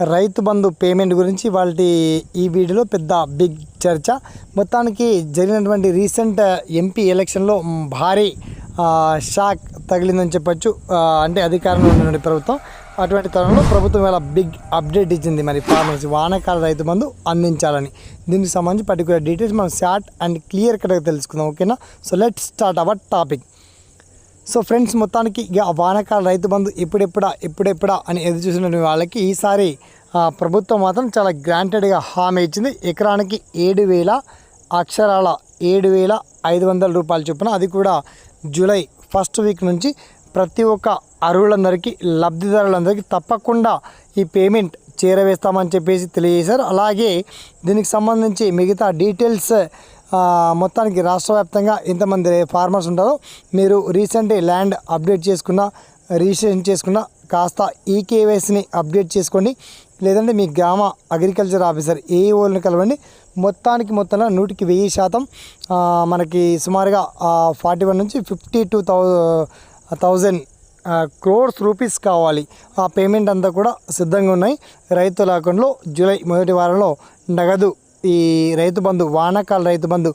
Rythu Bandhu payment గురించి వాళ్ళ ఈ వీడియోలో పెద్ద బిగ్ చర్చ. మొత్తానికి జరిగినటువంటి రీసెంట్ ఎంపీ ఎలక్షన్లో భారీ షాక్ తగిలిందని చెప్పొచ్చు. అంటే అధికారంలో ఉన్నటువంటి ప్రభుత్వం. అటువంటి తరుణంలో ప్రభుత్వం ఇలా బిగ్ అప్డేట్ ఇచ్చింది. మరి ఫార్మర్స్ వానాకాల రైతు బంధు అందించాలని. దీనికి సంబంధించి పర్టికులర్ డీటెయిల్స్ మనం షార్ట్ అండ్ క్లియర్ కట్గా తెలుసుకుందాం. ఓకేనా? So let start our topic so friends మొత్తానికి ఇక వానకాల రైతు బంధు ఎప్పుడెప్పుడా ఎప్పుడెప్పుడా అని ఎదురు చూసిన వాళ్ళకి ఈసారి ప్రభుత్వం మాత్రం చాలా గ్రాంటెడ్గా హామీ ఇచ్చింది. ఎకరానికి ఏడు వేల అక్షరాల ఏడు వేల ఐదు వందల రూపాయలు చొప్పున అది కూడా జూలై ఫస్ట్ వీక్ నుంచి ప్రతి ఒక్క అర్హులందరికీ లబ్ధిదారులందరికీ తప్పకుండా ఈ పేమెంట్ చేరవేస్తామని చెప్పేసి తెలియజేశారు. అలాగే దీనికి సంబంధించి మిగతా డీటెయిల్స్ మొత్తానికి రాష్ట్ర వ్యాప్తంగా ఎంతమంది ఫార్మర్స్ ఉంటారో. మీరు రీసెంట్ ల్యాండ్ అప్డేట్ చేసుకున్న రిజిస్ట్రేషన్ చేసుకున్న కాస్త ఈ కేవైసీని అప్డేట్ చేసుకోండి. లేదంటే మీ గ్రామ అగ్రికల్చర్ ఆఫీసర్ ఏఈఓని కలవండి. మొత్తానికి మొత్తంలో నూటికి వెయ్యి శాతం మనకి సుమారుగా ఫార్టీ వన్ నుంచి fifty two thou thousand crores rupees కావాలి. ఆ పేమెంట్ అంతా కూడా సిద్ధంగా ఉన్నాయి. రైతుల అకౌంట్లో జూలై మొదటి వారంలో నగదు ఈ రైతు బంధు వానాకాల రైతు బంధు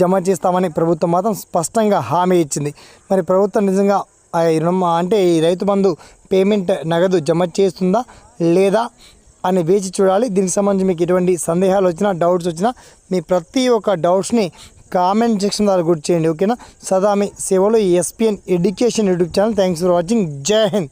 జమ చేస్తామని ప్రభుత్వం మాత్రం స్పష్టంగా హామీ ఇచ్చింది. మరి ప్రభుత్వం నిజంగా రుణం అంటే ఈ రైతు బంధు పేమెంట్ నగదు జమ చేస్తుందా లేదా అని వేచి చూడాలి. దీనికి సంబంధించి మీకు ఎటువంటి సందేహాలు వచ్చినా డౌట్స్ వచ్చినా మీ ప్రతి ఒక్క డౌట్స్ని కామెంట్ సెక్షన్ ద్వారా గుర్తు చేయండి ఓకేనా? సదా మీ సేవలో SPN education YouTube channel. Thanks for watching. Jai Hind.